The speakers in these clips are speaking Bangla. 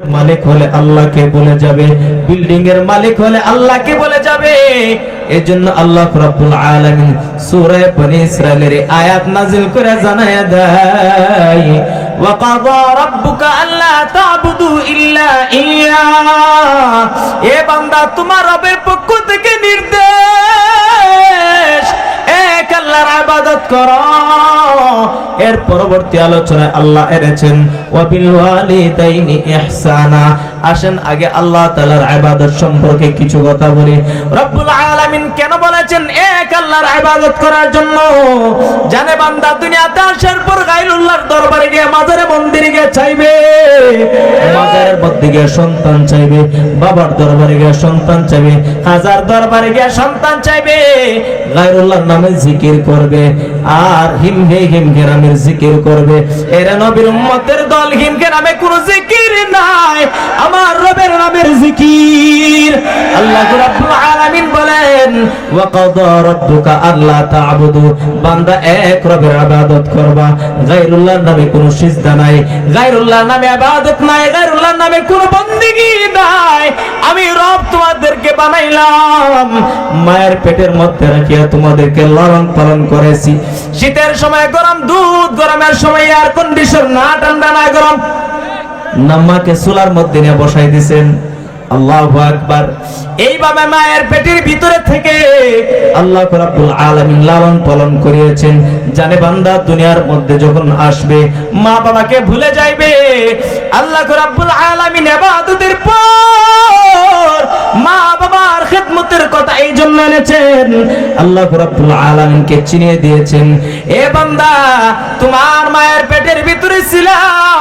মালিক হলে আল্লাহকে বলে যাবে, বিল্ডিং এর মালিক হলে আল্লাহকে বলে যাবে। এজন্য আল্লাহ রাব্বুল আলামিন সূরা বনি ইসরাঈলের আয়াত নাযিল করে জানায়া দেয় ওয়াকাদা রাব্বুকা আল্লা তা'বুদু ইল্লা ইয়া। এ বান্দা, তোমার রবের পক্ষ থেকে নির্দেশ, এক আল্লাহর ইবাদত করো। এর পরবর্তী আলোচনায় আল্লাহ এনেছেন ওয়াবিল ইহসানা। আসেন আগে আল্লাহ তাআলার ইবাদত সম্পর্কে কিছু কথা বলি। রব্বুল আলামিন কেন বলেছেন, এক আল্লাহর ইবাদত করার জন্য? জানে বান্দা, দুনিয়াতে আসার পর গায়রুল্লাহর দরবারে গিয়ে, মাজারে মন্দিরে গিয়ে চাইবে। মধ্যে গিয়ে সন্তান চাইবে, বাবার দরবারে গিয়ে সন্তান চাইবে হাজার দরবারে গিয়ে সন্তান চাইবে, গায়রুল্লাহর নামে জিকির করবে, আর হিম হে হিম নামের জিকির করবে। এরা নবীর উম্মতের দল হিম হে নামে কোন জিকির নাই, আমার রবের নামের জিকির। আল্লাহ রাব্বুল আলামিন বলেন, ওয়া কাদা রাব্বুকা আল্লা তা'বুদু বান্দা এক রবের ইবাদত করবা। গায়রুল্লাহর নামে কোনো সিজদা নাই, গায়রুল্লাহর নামে ইবাদত নাই গায়রুল্লাহর নামে কোন বন্দিগি নাই। আমি রব তোমাদেরকে বানাইলাম। মায়ের পেটের মধ্যে রাখিয়া তোমাদেরকে লালন পালন করেছি। শীতের সময় গরম, দুধ গরমের সময় এয়ার কন্ডিশন না, ঠান্ডা না গরম। নাম্মাকে চুলার মধ্যে নিয়ে বসাই দিছেন। আল্লাহু আকবার। এইভাবে মায়ের পেটের ভিতরে থেকে আল্লাহ রাব্বুল আলামিন লালন পালন করিয়েছেন। জানে বান্দা, দুনিয়ার মধ্যে যখন আসবে, মা বাবাকে ভুলে যাইবে। আল্লাহ রাব্বুল আলামিন ইবাদতের পর মা বাবার খেদমতের কথা এই জন্য এনেছেন। আল্লাহ রাব্বুল আলামিনকে চিনিয়ে দিয়েছেন। এ বান্দা তোমার মায়ের পেটের ভিতরে ছিলাম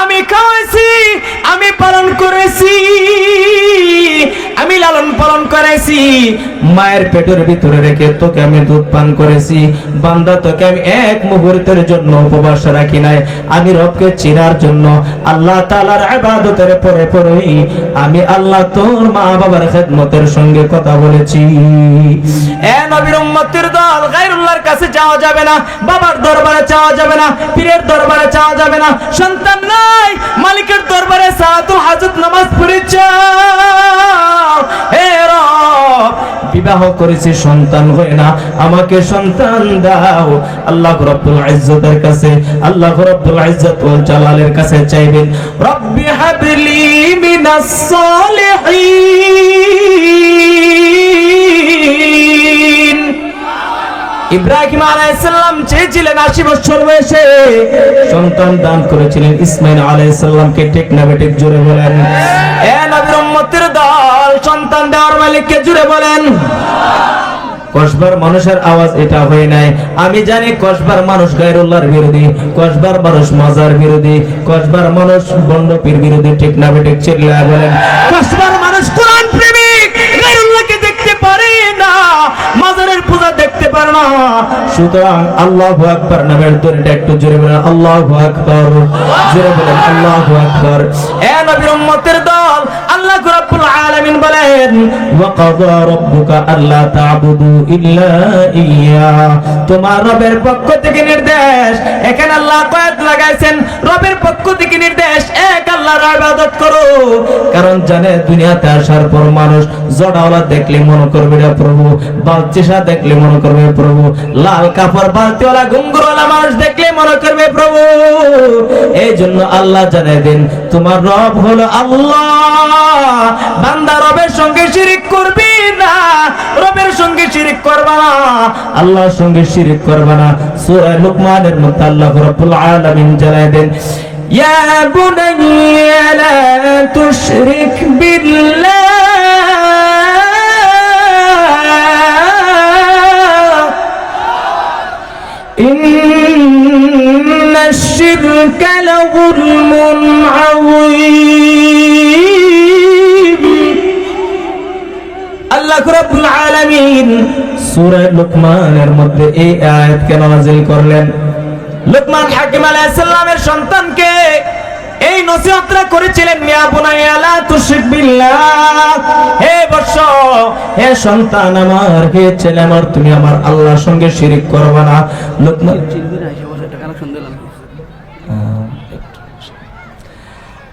আমি খাওয়াইছি আমি পালন করেছি। লালন পালন করেছি, মায়ের পেটের ভিতরে রেখে তোকে আমি দুধ পান করেছি। বান্দা, তোকে আমি এক মুহূর্তের জন্য উপবাস রাখি নাই। আমি রবকে চিনার জন্য আল্লাহ তাআলার ইবাদতের পরে পরেই আমি আল্লাহ তোর মা বাবার খেদমতের সঙ্গে কথা বলেছি। এ নবীর উম্মতের দল গায়রুল্লাহর কাছে যাওয়া যাবে না, বাবার দরবারে যাওয়া যাবে না, পীরের দরবারে যাওয়া যাবে না। সন্তান নাই, মালিকের দরবারে বিবাহ করেছি, সন্তান হয় না। আমাকে সন্তান দাও। আল্লাহ রাব্বুল ইজ্জতের কাছে, আল্লাহ রাব্বুল ইজ্জত ওয়াল জালালের কাছে চাইবেন, রব্বি হাবলি মিনাস সলিহিন। ইব্রাহিম আলাইহিসসালাম চেয়েছিলেন আশি বছর বয়সে সন্তান দান করেছিলেন। ইসমাইল আলাইহিসসালামকে ঠিক না জোরে বলেন। মালিককে জুড়ে বলেন। কসবার মানুষের আওয়াজ এটা হয় নাই। আমি জানি কসবার মানুষ গায়রুল্লাহর বিরোধী, কসবার মানুষ মাজার বিরোধী, কসবার মানুষ বন্ডপীর বিরোধী, ঠিক না বেঠিক চিল্লায় বলেন। কসবার মানুষ কোরআন প্রেমিক, গায়রুল্লাহকে দেখতে পারে না, মাজারের পূজা দেখতে পারে না। সুতরাং আল্লাহু আকবার নামের দড়িটা একটু জোরে বলেন, আল্লাহু আকবার। জোরে বলেন, আল্লাহু আকবার। এ নবীর উম্মতের দল, আল্লাহ রাব্বুল আলামিন বলেন, ওয়া কাযা রাব্বুকা আল্লা তা'বুদু ইল্লা ইয়্যা তোমার রবের পক্ষ থেকে নির্দেশ, এখানে আল্লাহ কয়েদ লাগাইছেন, রবের পক্ষ থেকে নির্দেশ, এক আল্লাহর ইবাদত করো। কারণ জানে দুনিয়াতে আসার পর মানুষ জড়াওয়ালা দেখলে মনে করবে রে প্রভু বালচিসা দেখলে মনে করবে প্রভু, লাল কাপড় বালতিওয়ালা ঘুঙ্গুরওয়ালা মানুষ দেখলে মনে করবে প্রভু। এই জন্য আল্লাহ জানাই দিন, তোমার রব হলো আল্লাহ। বান্দা রবের সঙ্গে শিরিক করবি না, রবের সঙ্গে শিরিক করবা না, আল্লাহর সঙ্গে শিরিক করবা না। সূরা লুকমানের মধ্যে আল্লাহ রাব্বুল আলামিন জানাই দেন ইয়া বুনাইয়া লা তুশরিক বিল্লাহ إن الشرك لظلم عظيم আল্লাহ রাব্বুল আলামিন সূরা লুকমানের মধ্যে এই আয়াত কেন নাযিল করলেন লুকমান হাকিম আলাইহিস সালামের সন্তানকে এই নসিহতটা করেছিলেন, মিয়া বুনাইয়া লা তুশরিক বিল্লাহ। হে বৎস, হে সন্তান আমার, হে ছেলে আমার, তুমি আমার আল্লাহর সঙ্গে শিরিক করবে না। লুকমান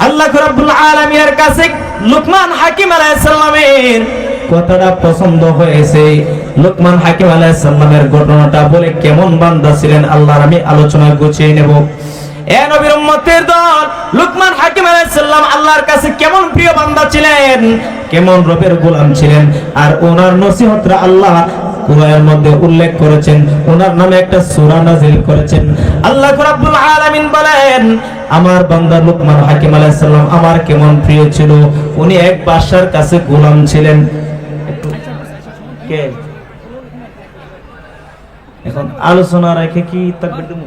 আল্লাহ রাব্বুল আলামিনের কাছে লুকমান হাকিম আলাইহিস সালামের কথাটা পছন্দ হয়েছে। লুকমান হাকিম আলাইহিস সালামের ঘটনাটা বলে কেমন বান্দা ছিলেন আল্লাহর আমি আলোচনা গুছিয়ে নেব। এ নবীর উম্মতের দল, লুকমান হাকিম আলাইহিস সালাম আল্লাহর কাছে কেমন প্রিয় বান্দা ছিলেন? কেমন রবের গোলাম ছিলেন? আর ওনার নসিহতরা আল্লাহ কুরআনের মধ্যে উল্লেখ করেছেন, ওনার নামে একটা সূরা নাযিল করেছেন। আল্লাহ রাব্বুল আলামিন বলেন, আমার বান্দা লুকমান হাকিম আলাইহিস সালাম আমার কেমন প্রিয় ছিল? উনি এক বাদশার কাছে গোলাম ছিলেন। কে? এখন আলোচনা রেখে কি তাকবীর দেবো?